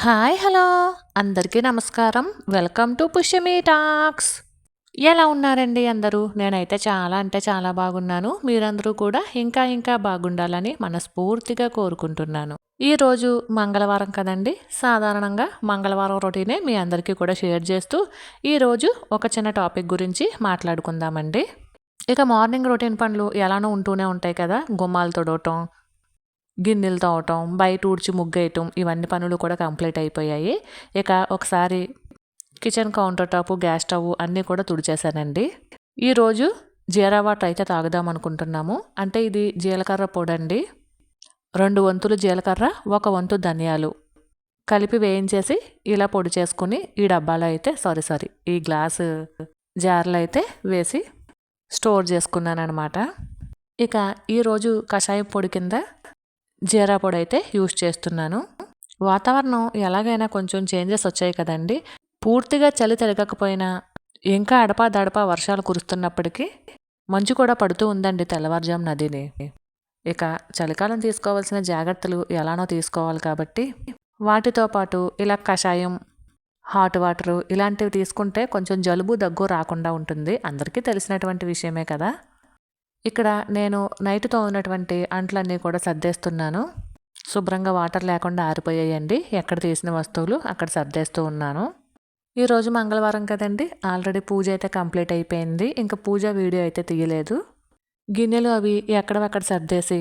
Hi hello. అందరికీ నమస్కారం. Welcome to Pushyami talks. ఎలా ఉన్నారండి అందరూ? నేనైతే చాలా అంటే చాలా బాగున్నాను. మీరందరూ కూడా ఇంకా ఇంకా బాగుండాలని మనస్ఫూర్తిగా కోరుకుంటున్నాను. ఈరోజు మంగళవారం కదండి. సాధారణంగా మంగళవారం రొటీనే మీ అందరికీ కూడా షేర్ చేస్తూ ఈరోజు ఒక చిన్న టాపిక్ గురించి మాట్లాడుకుందామండి. ఇక మార్నింగ్ రొటీన్ పనులు ఎలానో ఉంటూనే ఉంటాయి కదా. గుమ్మాలు తొడవటం గిన్నెలు తోవటం బయట ఊడ్చి ముగ్గేయటం ఇవన్నీ పనులు కూడా కంప్లీట్ అయిపోయాయి. ఇక ఒకసారి kitchen counter top gas stove అన్నీ కూడా తుడిచేశానండి. ఈరోజు జీరా వాటర్ అయితే తాగుదాం అనుకుంటున్నాము. అంటే ఇది జీలకర్ర పొడి అండి రెండు వంతులు జీలకర్ర ఒక వంతు ధనియాలు కలిపి వేయించేసి ఇలా పొడి చేసుకుని ఈ డబ్బాలో అయితే సారీ సారీ ఈ గ్లాసు జార్లో అయితే వేసి స్టోర్ చేసుకున్నాను అనమాట ఇక ఈరోజు కషాయం పొడి కింద జీరా పొడి అయితే యూస్ చేస్తున్నాను. వాతావరణం ఎలాగైనా కొంచెం చేంజెస్ వచ్చాయి కదండి. పూర్తిగా చలి తిరగకపోయినా ఇంకా అడపా దడపా వర్షాలు కురుస్తున్నప్పటికీ మంచు కూడా పడుతూ ఉందండి తెల్లవారుజాము నదిని. ఇక చలికాలం తీసుకోవాల్సిన జాగ్రత్తలు ఎలానో తీసుకోవాలి కాబట్టి వాటితో పాటు ఇలా కషాయం హాట్ వాటరు ఇలాంటివి తీసుకుంటే కొంచెం జలుబు దగ్గు రాకుండా ఉంటుంది. అందరికీ తెలిసినటువంటి విషయమే కదా. ఇక్కడ నేను నైట్తో ఉన్నటువంటి అంట్లన్నీ కూడా సర్దేస్తున్నాను. శుభ్రంగా వాటర్ లేకుండా ఆరిపోయాయండి. ఎక్కడ తీసిన వస్తువులు అక్కడ సర్దేస్తూ ఉన్నాను. ఈరోజు మంగళవారం కదండి. ఆల్రెడీ పూజ అయితే కంప్లీట్ అయిపోయింది. ఇంకా పూజ వీడియో అయితే తీయలేదు. గిన్నెలు అవి ఎక్కడవక్కడ సర్దేసి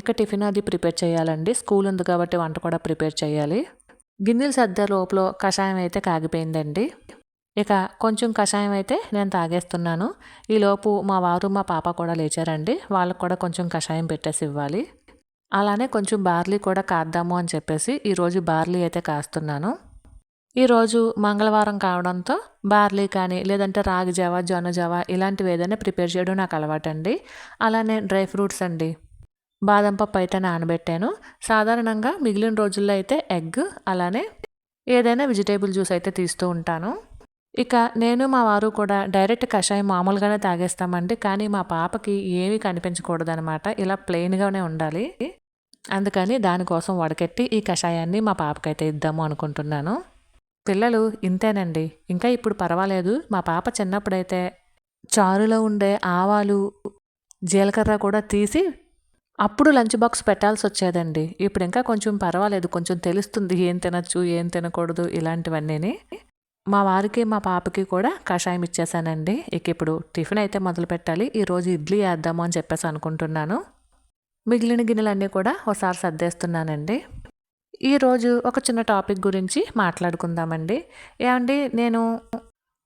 ఇక టిఫిన్ అది ప్రిపేర్ చేయాలండి. స్కూల్ ఉంది కాబట్టి వంట కూడా ప్రిపేర్ చేయాలి. గిన్నెలు సర్దే లోపల కషాయం అయితే కాగిపోయిందండి. ఇక కొంచెం కషాయం అయితే నేను తాగేస్తున్నాను. ఈలోపు మా వారు మా పాప కూడా లేచారండి. వాళ్ళకు కూడా కొంచెం కషాయం పెట్టేసి ఇవ్వాలి. అలానే కొంచెం బార్లీ కూడా కాద్దాము అని చెప్పేసి ఈరోజు బార్లీ అయితే కాస్తున్నాను. ఈరోజు మంగళవారం కావడంతో బార్లీ కానీ లేదంటే రాగి జావ జొన్న జావ ఇలాంటివి ఏదైనా ప్రిపేర్ చేయడం నాకు అలవాటండి. అలానే డ్రై ఫ్రూట్స్ అండి. బాదం పప్పు అయితే నానబెట్టాను. సాధారణంగా మిగిలిన రోజుల్లో అయితే ఎగ్ అలానే ఏదైనా వెజిటేబుల్ జ్యూస్ అయితే తీస్తూ ఉంటాను. ఇక నేను మా వారు కూడా డైరెక్ట్ కషాయం మామూలుగానే తాగేస్తామండి కానీ మా పాపకి ఏమీ కనిపించకూడదనమాట ఇలా ప్లెయిన్గానే ఉండాలి. అందుకని దానికోసం వడకెట్టి ఈ కషాయాన్ని మా పాపకైతే ఇద్దాము అనుకుంటున్నాను. పిల్లలు ఇంతేనండి. ఇంకా ఇప్పుడు పర్వాలేదు. మా పాప చిన్నప్పుడైతే చారులో ఉండే ఆవాలు జీలకర్ర కూడా తీసి అప్పుడు లంచ్ బాక్స్ పెట్టాల్సి వచ్చేదండి. ఇప్పుడు ఇంకా కొంచెం పర్వాలేదు. కొంచెం తెలుస్తుంది. ఏం తినచ్చు ఏం తినకూడదు ఇలాంటివన్నీ మా వారికి మా పాపకి కూడా కషాయం ఇచ్చేసానండి. ఇక ఇప్పుడు టిఫిన్ అయితే మొదలు పెట్టాలి. ఈరోజు ఇడ్లీ వేద్దాము అని చెప్పేసి అనుకుంటున్నాను. మిగిలిన గిన్నెలన్నీ కూడా ఒకసారి సర్దేస్తున్నానండి. ఈరోజు ఒక చిన్న టాపిక్ గురించి మాట్లాడుకుందామండి. ఏమండి నేను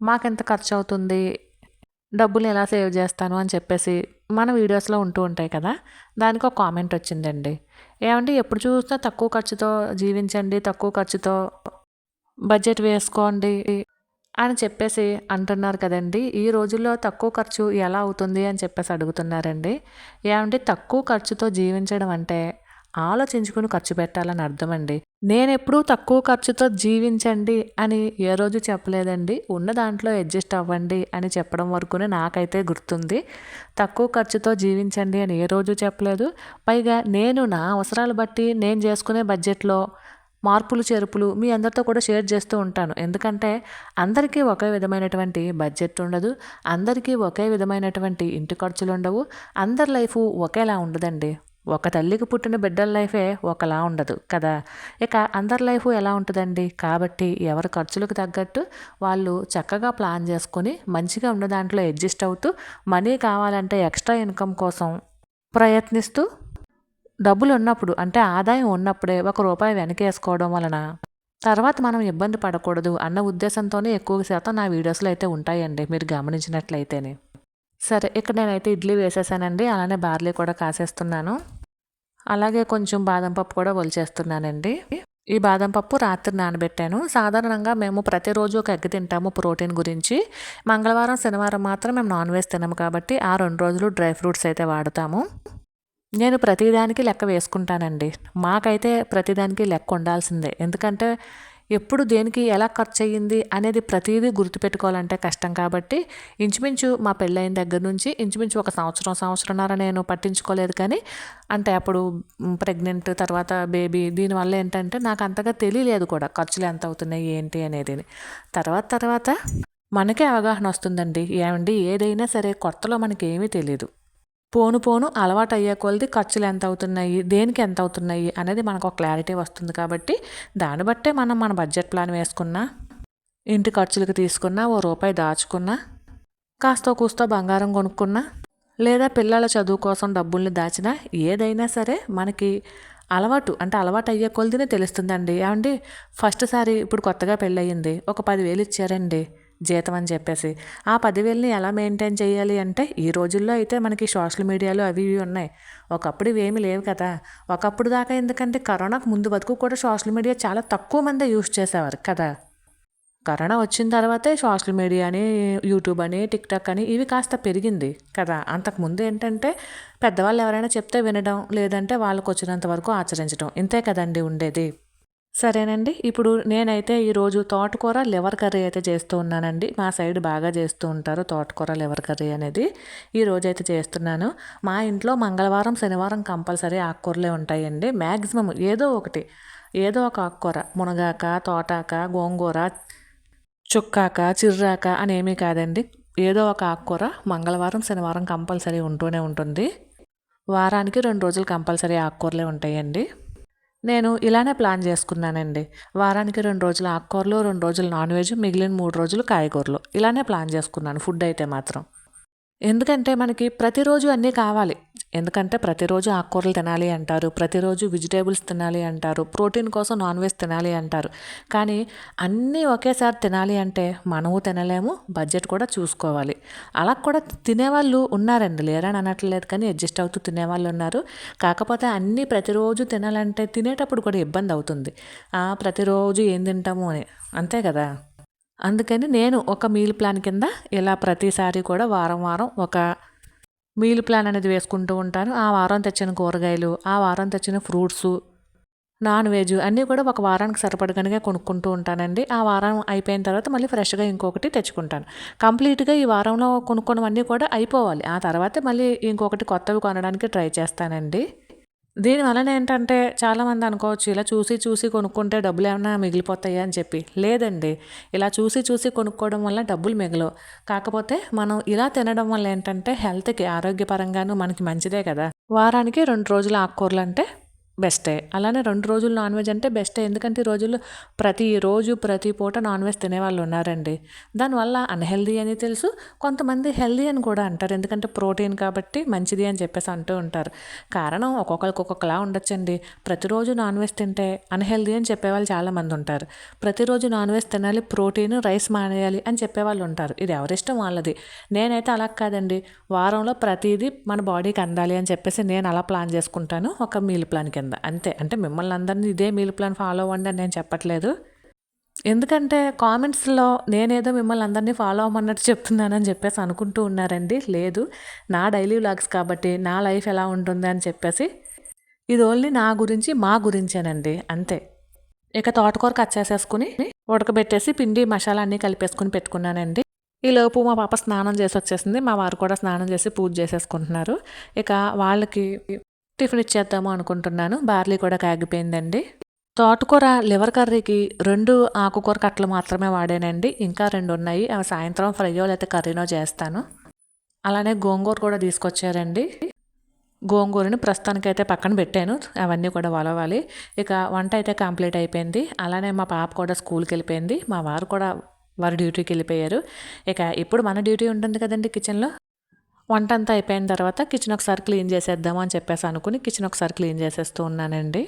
మాకెంత ఖర్చు అవుతుంది? డబ్బులు ఎలా సేవ్ చేస్తాను అని చెప్పేసి మన వీడియోస్లో ఉంటూ ఉంటాయి కదా? దానికి ఒక కామెంట్ వచ్చిందండి. ఏమండి ఎప్పుడు చూసినా తక్కువ ఖర్చుతో జీవించండి తక్కువ ఖర్చుతో బడ్జెట్ వేసుకోండి అని చెప్పేసి అంటున్నారు కదండి. ఈ రోజుల్లో తక్కువ ఖర్చు ఎలా అవుతుంది అని చెప్పేసి అడుగుతున్నారండి. ఏమంటే తక్కువ ఖర్చుతో జీవించడం అంటే ఆలోచించుకుని ఖర్చు పెట్టాలని అర్థమండి. నేను ఎప్పుడూ తక్కువ ఖర్చుతో జీవించండి అని ఏ రోజు చెప్పలేదండి. ఉన్న దాంట్లో అడ్జస్ట్ అవ్వండి అని చెప్పడం వరకునే నాకైతే గుర్తుంది. తక్కువ ఖర్చుతో జీవించండి అని ఏ రోజు చెప్పలేదు. పైగా నేను నా అవసరాలు బట్టి నేను చేసుకునే బడ్జెట్లో మార్పులు చేర్పులు మీ అందరితో కూడా షేర్ చేస్తూ ఉంటాను. ఎందుకంటే అందరికీ ఒకే విధమైనటువంటి బడ్జెట్ ఉండదు అందరికీ ఒకే విధమైనటువంటి ఇంటి ఖర్చులు ఉండవు అందరి లైఫ్ ఒకేలా ఉండదండి. ఒక తల్లికి పుట్టిన బిడ్డల లైఫే ఒకలా ఉండదు కదా. ఇక అందరి లైఫ్ ఎలా ఉంటుందండి? కాబట్టి ఎవరి ఖర్చులకు తగ్గట్టు వాళ్ళు చక్కగా ప్లాన్ చేసుకొని మంచిగా ఉన్న దాంట్లో అడ్జస్ట్ అవుతూ మనీ కావాలంటే ఎక్స్ట్రా ఇన్కమ్ కోసం ప్రయత్నిస్తూ డబ్బులు ఉన్నప్పుడు అంటే ఆదాయం ఉన్నప్పుడే ఒక రూపాయి వెనకేసుకోవడం వలన తర్వాత మనం ఇబ్బంది పడకూడదు అన్న ఉద్దేశంతోనే ఎక్కువ శాతం నా వీడియోస్లో అయితే ఉంటాయండి మీరు గమనించినట్లయితేనే. సరే ఇక్కడ నేనైతే ఇడ్లీ వేసేసానండి అలానే బార్లీ కూడా కాసేస్తున్నాను. అలాగే కొంచెం బాదం పప్పు కూడా ఒలిచేస్తున్నానండి. ఈ బాదం పప్పు రాత్రి నానబెట్టాను. సాధారణంగా మేము ప్రతిరోజు ఒక ఎగ్ తింటాము ప్రోటీన్ గురించి. మంగళవారం శనివారం మాత్రం మేము నాన్ వెజ్ తినము కాబట్టి ఆ రెండు రోజులు డ్రై ఫ్రూట్స్ అయితే వాడతాము. నేను ప్రతిదానికి లెక్క వేసుకుంటానండి. మాకైతే ప్రతిదానికి లెక్క ఉండాల్సిందే. ఎందుకంటే ఎప్పుడు దేనికి ఎలా ఖర్చు అయ్యింది అనేది ప్రతిదీ గుర్తుపెట్టుకోవాలంటే కష్టం కాబట్టి ఇంచుమించు మా పెళ్ళైన దగ్గర నుంచి ఇంచుమించు ఒక సంవత్సరం సంవత్సరంన్నర నేను పట్టించుకోలేదు కానీ అంటే అప్పుడు ప్రెగ్నెంట్ తర్వాత బేబీ దీనివల్ల ఏంటంటే నాకు అంతగా తెలియలేదు కూడా ఖర్చులు ఎంత అవుతున్నాయి ఏంటి అనేది. తర్వాత తర్వాత మనకే అవగాహన వస్తుందండి. ఏమండి? ఏదైనా సరే కొత్తలో మనకి ఏమీ తెలియదు పోను పోను అలవాటు అయ్యే కొలది ఖర్చులు ఎంత అవుతున్నాయి దేనికి ఎంత అవుతున్నాయి అనేది మనకు ఒక క్లారిటీ వస్తుంది కాబట్టి దాన్ని బట్టే మనం మన బడ్జెట్ ప్లాన్ వేసుకున్నా ఇంటి ఖర్చులకు తీసుకున్నా ఓ రూపాయి దాచుకున్నా కాస్త కూస్తో బంగారం కొనుక్కున్నా లేదా పిల్లల చదువు కోసం డబ్బుల్ని దాచినా ఏదైనా సరే మనకి అలవాటు అంటే అలవాటు అయ్యే కొలదినే తెలుస్తుందండి. ఏమండి? ఫస్ట్ సారి ఇప్పుడు కొత్తగా పెళ్ళయింది. ఒక పదివేలు ఇచ్చారండి. జీతం అని చెప్పేసి. ఆ పదివేలని ఎలా మెయింటైన్ చేయాలి అంటే ఈ రోజుల్లో అయితే మనకి సోషల్ మీడియాలో అవి ఇవి ఉన్నాయి. ఒకప్పుడు ఇవేమి లేవు కదా. ఒకప్పుడు దాకా ఎందుకంటే కరోనాకు ముందు బతుకు కూడా సోషల్ మీడియా చాలా తక్కువ మందే యూస్ చేసేవారు కదా. కరోనా వచ్చిన తర్వాతే సోషల్ మీడియా అని యూట్యూబ్ అని టిక్టాక్ అని ఇవి కాస్త పెరిగింది కదా. అంతకుముందు ఏంటంటే పెద్దవాళ్ళు ఎవరైనా చెప్తే వినడం లేదంటే వాళ్ళకు వచ్చినంత వరకు ఆచరించడం. ఇంతే కదండి ఉండేది. సరేనండి. ఇప్పుడు నేనైతే ఈరోజు తోటకూర లివర్ కర్రీ అయితే చేస్తూ ఉన్నానండి. మా సైడ్ బాగా చేస్తూ ఉంటారు తోటకూర లివర్ కర్రీ అనేది. ఈరోజు అయితే చేస్తున్నాను. మా ఇంట్లో మంగళవారం శనివారం కంపల్సరీ ఆకుకూరలే ఉంటాయండి. మ్యాక్సిమం ఏదో ఒకటి ఏదో ఒక ఆకుకూర. మునగాక తోటాక గోంగూర చుక్కాక చిర్రాక అనేమీ కాదండి. ఏదో ఒక ఆకుకూర మంగళవారం శనివారం కంపల్సరీ ఉంటూనే ఉంటుంది. వారానికి రెండు రోజులు కంపల్సరీ ఆకుకూరలే ఉంటాయండి. నేను ఇలానే ప్లాన్ చేసుకున్నానండి. వారానికి రెండు రోజులు ఆకుకూరలు రెండు రోజులు నాన్ వెజ్ మిగిలిన మూడు రోజులు కాయగూరలు. ఇలానే ప్లాన్ చేసుకున్నాను ఫుడ్ అయితే మాత్రం. ఎందుకంటే మనకి ప్రతిరోజు అన్నీ కావాలి. ఎందుకంటే ప్రతిరోజు ఆకుకూరలు తినాలి అంటారు ప్రతిరోజు వెజిటేబుల్స్ తినాలి అంటారు ప్రోటీన్ కోసం నాన్ వెజ్ తినాలి అంటారు. కానీ అన్నీ ఒకేసారి తినాలి అంటే మనము తినలేము బడ్జెట్ కూడా చూసుకోవాలి. అలా కూడా తినేవాళ్ళు ఉన్నారండి లేరని అనట్లేదు కానీ అడ్జస్ట్ అవుతూ తినేవాళ్ళు ఉన్నారు. కాకపోతే అన్నీ ప్రతిరోజు తినాలంటే తినేటప్పుడు కూడా ఇబ్బంది అవుతుంది. ప్రతిరోజు ఏం తింటాము అని. అంతే కదా? అందుకని నేను ఒక మీల్ ప్లాన్ కింద ఇలా ప్రతిసారి కూడా వారం వారం ఒక మీల్ ప్లాన్ అనేది వేసుకుంటూ ఉంటాను. ఆ వారం తెచ్చిన కూరగాయలు ఆ వారం తెచ్చిన ఫ్రూట్స్ నాన్ వెజ్ అన్నీ కూడా ఒక వారానికి సరిపడగానే కొనుక్కుంటూ ఉంటానండి. ఆ వారం అయిపోయిన తర్వాత మళ్ళీ ఫ్రెష్గా ఇంకొకటి తెచ్చుకుంటాను. కంప్లీట్గా ఈ వారంలో కొనుక్కున్నవన్నీ కూడా అయిపోవాలి. ఆ తర్వాత మళ్ళీ ఇంకొకటి కొత్తవి కొనడానికి ట్రై చేస్తానండి. దీనివలన ఏంటంటే చాలామంది అనుకోవచ్చు ఇలా చూసి చూసి కొనుక్కుంటే డబ్బులు ఏమైనా మిగిలిపోతాయి? అని చెప్పి. లేదండి. ఇలా చూసి చూసి కొనుక్కోవడం వల్ల డబ్బులు మిగలవు. కాకపోతే మనం ఇలా తినడం వల్ల ఏంటంటే హెల్త్కి ఆరోగ్యపరంగాను మనకి మంచిదే కదా. వారానికి రెండు రోజులు ఆకుకూరలు అంటే బెస్టే. అలానే రెండు రోజులు నాన్ వెజ్ అంటే బెస్టే. ఎందుకంటే ఈ రోజుల్లో ప్రతిరోజు ప్రతి పూట నాన్ వెజ్ తినేవాళ్ళు ఉన్నారండి. దానివల్ల అన్హెల్దీ అని తెలుసు. కొంతమంది హెల్దీ అని కూడా అంటారు. ఎందుకంటే ప్రోటీన్ కాబట్టి మంచిది అని చెప్పేసి అంటూ ఉంటారు. కారణం ఒక్కొక్కరికి ఒక్కొక్కలా ఉండొచ్చండి. ప్రతిరోజు నాన్ వెజ్ తింటే అన్హెల్దీ అని చెప్పేవాళ్ళు చాలామంది ఉంటారు. ప్రతిరోజు నాన్ వెజ్ తినాలి ప్రోటీన్ రైస్ మానేయాలి అని చెప్పేవాళ్ళు ఉంటారు. ఇది ఎవరిష్టం వాళ్ళది. నేనైతే అలా కాదండి. వారంలో ప్రతిదీ మన బాడీకి అందాలి అని చెప్పేసి నేను అలా ప్లాన్ చేసుకుంటాను. ఒక మీల్ ప్లాన్ కింద అంతే అంటే మిమ్మల్ని అందరినీ ఇదే మీల్ ప్లాన్ ఫాలో అవ్వండి అని నేను చెప్పట్లేదు. ఎందుకంటే కామెంట్స్లో నేనేదో మిమ్మల్ని అందరినీ ఫాలో అవ్వమన్నట్టు చెప్తున్నానని చెప్పేసి అనుకుంటూ ఉన్నారండి. లేదు నా డైలీ వ్లాగ్స్ కాబట్టి నా లైఫ్ ఎలా ఉంటుంది అని చెప్పేసి. ఇది ఓన్లీ నా గురించి మా గురించేనండి అంతే. ఇక తోటకూర కట్ చేసేసుకుని ఉడకబెట్టేసి పిండి మసాలా అన్నీ కలిపేసుకుని పెట్టుకున్నానండి. ఈ లోపు మా పాప స్నానం చేసి వచ్చేసింది మా వారు కూడా స్నానం చేసి పూజ చేసేసుకుంటున్నారు. ఇక వాళ్ళకి టిఫిన్ ఇచ్చేద్దాము అనుకుంటున్నాను. బార్లీ కూడా కాగిపోయిందండి. తోటకూర లివర్ కర్రీకి రెండు ఆకుకూర కట్టలు మాత్రమే వాడానండి. ఇంకా రెండు ఉన్నాయి. అవి సాయంత్రం ఫ్రైయో లేకపోతే కర్రీనో చేస్తాను. అలానే గోంగూర కూడా తీసుకొచ్చారండి. గోంగూరని ప్రస్తుతానికైతే పక్కన పెట్టాను. అవన్నీ కూడా వలవాలి. ఇక వంట అయితే కంప్లీట్ అయిపోయింది. అలానే మా పాప కూడా స్కూల్కి వెళ్ళిపోయింది. మా వారు కూడా వారు డ్యూటీకి వెళ్ళిపోయారు. ఇక ఇప్పుడు మన డ్యూటీ ఉంటుంది కదండి కిచెన్లో. వంట అంతా అయిపోయిన తర్వాత కిచెన్ ఒకసారి క్లీన్ చేసేద్దామని చెప్పేసి అనుకుని కిచెన్ ఒకసారి క్లీన్ చేసేస్తూ ఉన్నానండి.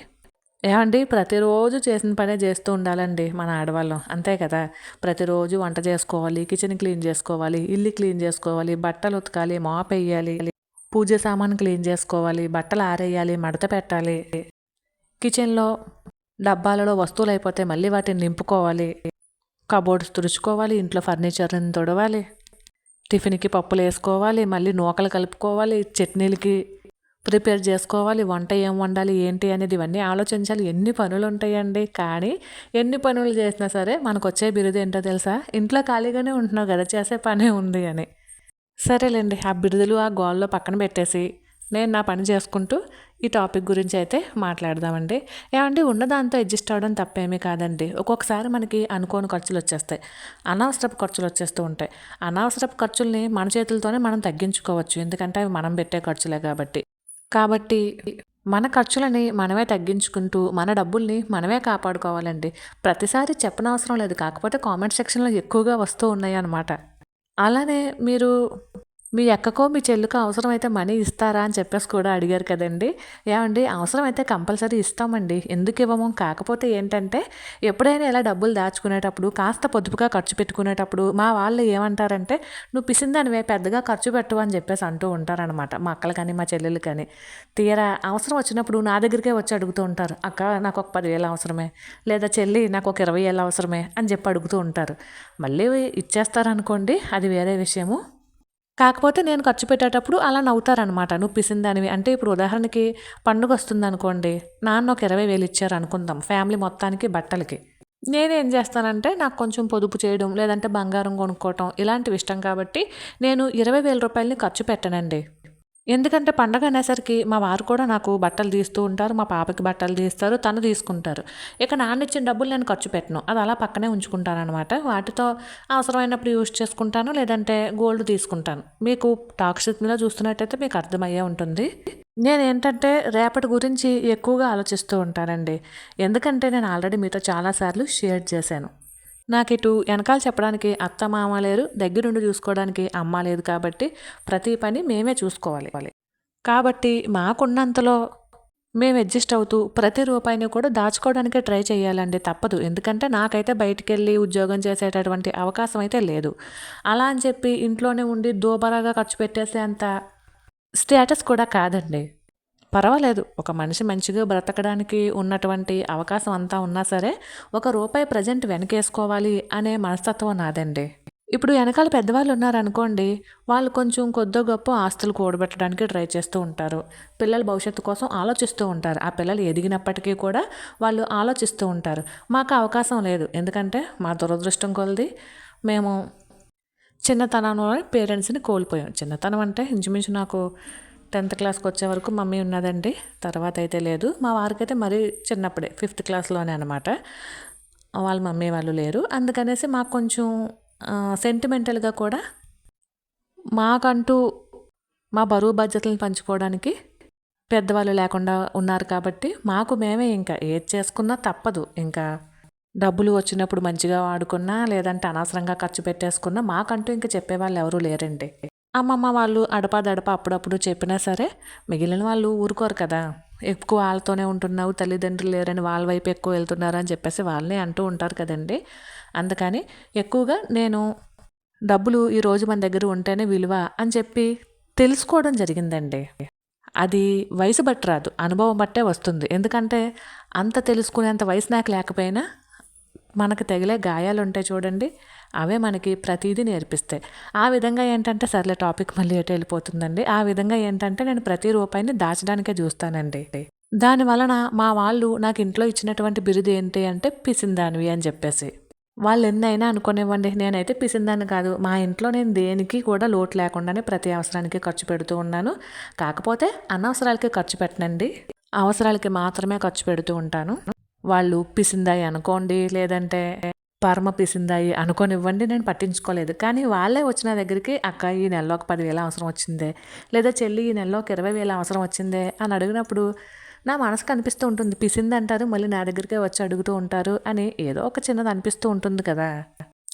ఏమండి ప్రతిరోజు చేసిన పనే చేస్తూ ఉండాలండి మన ఆడవాళ్ళం. అంతే కదా. ప్రతిరోజు వంట చేసుకోవాలి కిచెన్ క్లీన్ చేసుకోవాలి ఇల్లు క్లీన్ చేసుకోవాలి బట్టలు ఉతకాలి మాప్ వేయాలి పూజ సామాన్ క్లీన్ చేసుకోవాలి బట్టలు ఆరేయాలి మడత పెట్టాలి. కిచెన్లో డబ్బాలలో వస్తువులు అయిపోతే మళ్ళీ వాటిని నింపుకోవాలి. కబోర్డ్స్ తుడుచుకోవాలి ఇంట్లో ఫర్నిచర్ని తొడవాలి. టిఫిన్కి పప్పులు వేసుకోవాలి మళ్ళీ నూకలు కలుపుకోవాలి చట్నీలకి ప్రిపేర్ చేసుకోవాలి వంట ఏం వండాలి ఏంటి అనేది ఇవన్నీ ఆలోచించాలి. ఎన్ని పనులు ఉంటాయండి? కానీ ఎన్ని పనులు చేసినా సరే మనకు వచ్చే బిరుదు ఏంటో తెలుసా? ఇంట్లో ఖాళీగానే ఉంటున్నావు కదా చేసే పనే ఉంది అని. సరేలేండి ఆ బిరుదులు ఆ గోల్లో పక్కన పెట్టేసి నేను నా పని చేసుకుంటూ ఈ టాపిక్ గురించి అయితే మాట్లాడదామండి. ఏమండి ఉన్నదాంతో అడ్జస్ట్ అవ్వడం తప్పేమీ కాదండి. ఒక్కొక్కసారి మనకి అనుకోని ఖర్చులు వచ్చేస్తాయి. అనవసరపు ఖర్చులు వచ్చేస్తూ ఉంటాయి. అనవసరపు ఖర్చుల్ని మన చేతులతోనే మనం తగ్గించుకోవచ్చు. ఎందుకంటే అవి మనం పెట్టే ఖర్చులే కాబట్టి. కాబట్టి మన ఖర్చులని మనమే తగ్గించుకుంటూ మన డబ్బుల్ని మనమే కాపాడుకోవాలండి. ప్రతిసారి చెప్పనవసరం లేదు. కాకపోతే కామెంట్ సెక్షన్లో ఎక్కువగా వస్తూ ఉన్నాయి అన్నమాట. అలానే మీరు మీ అక్కకో మీ చెల్లుకో అవసరమైతే మనీ ఇస్తారా అని చెప్పేసి కూడా అడిగారు కదండి. ఏమండి అవసరమైతే కంపల్సరీ ఇస్తామండి. ఎందుకు ఇవ్వము? కాకపోతే ఏంటంటే ఎప్పుడైనా ఇలా డబ్బులు దాచుకునేటప్పుడు కాస్త పొదుపుగా ఖర్చు పెట్టుకునేటప్పుడు మా వాళ్ళు ఏమంటారంటే నువ్వు పిసిందనివే పెద్దగా ఖర్చు పెట్టు అని చెప్పేసి అంటూ ఉంటారనమాట మా అక్కలు కానీ మా చెల్లెలు కానీ. తీరా అవసరం వచ్చినప్పుడు నా దగ్గరికే వచ్చి అడుగుతూ ఉంటారు అక్క నాకు ఒక పదివేలు అవసరమే లేదా చెల్లి నాకు ఒక ఇరవై వేలు అవసరమే అని చెప్పి అడుగుతూ ఉంటారు. మళ్ళీ ఇచ్చేస్తారనుకోండి అది వేరే విషయము. కాకపోతే నేను ఖర్చు పెట్టేటప్పుడు అలా నవ్వుతారనమాట నువ్వు పిసిందానివి అంటే ఇప్పుడు ఉదాహరణకి పండుగ వస్తుంది అనుకోండి నాన్న ఒక ఇరవై వేలు ఇచ్చారు అనుకుందాం ఫ్యామిలీ మొత్తానికి బట్టలకి. నేనేం చేస్తానంటే నాకు కొంచెం పొదుపు చేయడం లేదంటే బంగారం కొనుక్కోవటం ఇలాంటివి ఇష్టం కాబట్టి నేను ఇరవై వేల రూపాయలని ఖర్చు పెట్టనండి. ఎందుకంటే పండగ అనేసరికి మా వారు కూడా నాకు బట్టలు తీస్తూ ఉంటారు మా పాపకి బట్టలు తీస్తారు తను తీసుకుంటారు. ఇక నాన్న ఇచ్చిన డబ్బులు నేను ఖర్చు పెట్టను. అది అలా పక్కనే ఉంచుకుంటాను అనమాట వాటితో అవసరమైనప్పుడు యూజ్ చేసుకుంటాను లేదంటే గోల్డ్ తీసుకుంటాను. మీకు టాక్ మీద చూస్తున్నట్టయితే మీకు అర్థమయ్యే ఉంటుంది. నేను ఏంటంటే రేపటి గురించి ఎక్కువగా ఆలోచిస్తూ ఉంటానండి. ఎందుకంటే నేను ఆల్రెడీ మీతో చాలాసార్లు షేర్ చేశాను. నాకు ఇటు వెనకాల చెప్పడానికి అత్త మామ లేరు. దగ్గరుండి చూసుకోవడానికి అమ్మ లేదు కాబట్టి ప్రతి పని మేమే చూసుకోవాలి. కాబట్టి మాకున్నంతలో మేము అడ్జస్ట్ అవుతూ ప్రతి రూపాయిని కూడా దాచుకోవడానికే ట్రై చేయాలండి తప్పదు. ఎందుకంటే నాకైతే బయటికి వెళ్ళి ఉద్యోగం చేసేటటువంటి అవకాశం అయితే లేదు. అలా అని చెప్పి ఇంట్లోనే ఉండి దోబరాగా ఖర్చు పెట్టేసే అంత స్టేటస్ కూడా కాదండి. పర్వాలేదు ఒక మనిషి మంచిగా బ్రతకడానికి ఉన్నటువంటి అవకాశం అంతా ఉన్నా సరే ఒక రూపాయి ప్రజెంట్ వెనకేసుకోవాలి అనే మనస్తత్వం నాదండి. ఇప్పుడు వెనకాల పెద్దవాళ్ళు ఉన్నారనుకోండి వాళ్ళు కొంచెం కొద్దో గొప్ప ఆస్తులు కూడబెట్టడానికి ట్రై చేస్తూ ఉంటారు. పిల్లల భవిష్యత్తు కోసం ఆలోచిస్తూ ఉంటారు. ఆ పిల్లలు ఎదిగినప్పటికీ కూడా వాళ్ళు ఆలోచిస్తూ ఉంటారు. మాకు అవకాశం లేదు. ఎందుకంటే మా దురదృష్టం కొలది. మేము చిన్నతనంలో పేరెంట్స్ని కోల్పోయాం. చిన్నతనం అంటే ఇంచుమించు నాకు టెన్త్ క్లాస్కి వచ్చే వరకు మమ్మీ ఉన్నదండి. తర్వాత అయితే లేదు. మా వారికైతే మరీ చిన్నప్పుడే ఫిఫ్త్ క్లాస్లోనే అనమాట వాళ్ళ మమ్మీ వాళ్ళు లేరు. అందుకనేసి మాకు కొంచెం సెంటిమెంటల్గా కూడా మాకంటూ మా బరువు బాధ్యతలను పంచుకోవడానికి పెద్దవాళ్ళు లేకుండా ఉన్నారు కాబట్టి మాకు మేమే ఇంకా ఏది చేసుకున్నా తప్పదు. ఇంకా డబ్బులు వచ్చినప్పుడు మంచిగా వాడుకున్నా లేదంటే అనవసరంగా ఖర్చు పెట్టేసుకున్నా మాకంటూ ఇంకా చెప్పేవాళ్ళు ఎవరూ లేరండి. అమ్మమ్మ వాళ్ళు అడపాదడప అప్పుడప్పుడు చెప్పినా సరే మిగిలిన వాళ్ళు ఊరుకోరు కదా. ఎక్కువ వాళ్ళతోనే ఉంటున్నావు తల్లిదండ్రులు లేరని వాళ్ళ వైపు ఎక్కువ వెళ్తున్నారు అని చెప్పేసి వాళ్ళనే అంటూ ఉంటారు కదండి. అందుకని ఎక్కువగా నేను డబ్బులు ఈరోజు మన దగ్గర ఉంటేనే విలువ అని చెప్పి తెలుసుకోవడం జరిగిందండి. అది వయసు బట్టి రాదు అనుభవం బట్టే వస్తుంది. ఎందుకంటే అంత తెలుసుకునేంత వయసు నాకు లేకపోయినా మనకు తగిలే గాయాలు ఉంటాయి చూడండి అవే మనకి ప్రతిదీ నేర్పిస్తాయి. ఆ విధంగా ఏంటంటే సర్లే టాపిక్ మళ్ళీ ఎటు వెళ్ళిపోతుందండి. ఆ విధంగా ఏంటంటే నేను ప్రతి రూపాయిని దాచడానికే చూస్తానండి. దాని వలన మా వాళ్ళు నాకు ఇంట్లో ఇచ్చినటువంటి బిరుదు ఏంటి అంటే పిసిందానివి అని చెప్పేసి. వాళ్ళు ఎన్నైనా అనుకునేవ్వండి నేనైతే పిసిందాన్ని కాదు. మా ఇంట్లో నేను దేనికి కూడా లోటు లేకుండానే ప్రతి అవసరానికి ఖర్చు పెడుతూ ఉన్నాను. కాకపోతే అనవసరాలకి ఖర్చు పెట్టనండి. అవసరాలకి మాత్రమే ఖర్చు పెడుతూ ఉంటాను. వాళ్ళు పిసిందాయి అనుకోండి లేదంటే పరమ పిసిందాయి అనుకోనివ్వండి నేను పట్టించుకోలేదు. కానీ వాళ్ళే వచ్చిన దగ్గరికి అక్క ఈ నెలలో ఒక పదివేల అవసరం వచ్చిందే లేదా చెల్లి ఈ నెలలో ఒక ఇరవై వేల అవసరం వచ్చిందే అని అడిగినప్పుడు నా మనసుకు అనిపిస్తూ ఉంటుంది పిసింది అంటారు మళ్ళీ నా దగ్గరికే వచ్చి అడుగుతూ ఉంటారు అని ఏదో ఒక చిన్నది అనిపిస్తూ ఉంటుంది కదా.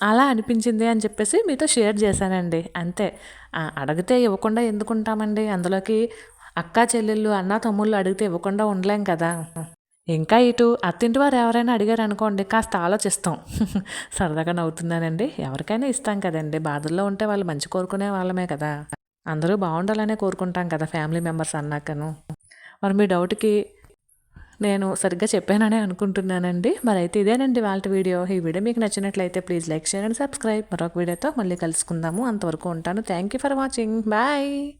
అలా అనిపించింది అని చెప్పేసి మీతో షేర్ చేశానండి అంతే. అడిగితే ఇవ్వకుండా ఎందుకుంటామండి? అందులోకి అక్క చెల్లెళ్ళు అన్న తమ్ముళ్ళు అడిగితే ఇవ్వకుండా ఉండలేం కదా. ఇంకా ఇటు అత్తింటి వారు ఎవరైనా అడిగారు అనుకోండి కాస్త ఆలోచిస్తాం. సరదాగా నవ్వుతున్నానండి. ఎవరికైనా ఇస్తాం కదండి. బాధల్లో ఉంటే వాళ్ళు మంచి కోరుకునే వాళ్ళమే కదా. అందరూ బాగుండాలనే కోరుకుంటాం కదా ఫ్యామిలీ మెంబర్స్ అన్నాకను. మరి మీ డౌట్కి నేను సరిగ్గా చెప్పాననే అనుకుంటున్నానండి. మరి అయితే ఇదేనండి వాళ్ళ వీడియో. ఈ వీడియో మీకు నచ్చినట్లయితే please like share and subscribe. మరొక వీడియోతో మళ్ళీ కలుసుకుందాము. అంతవరకు ఉంటాను. Thank you for watching. Bye.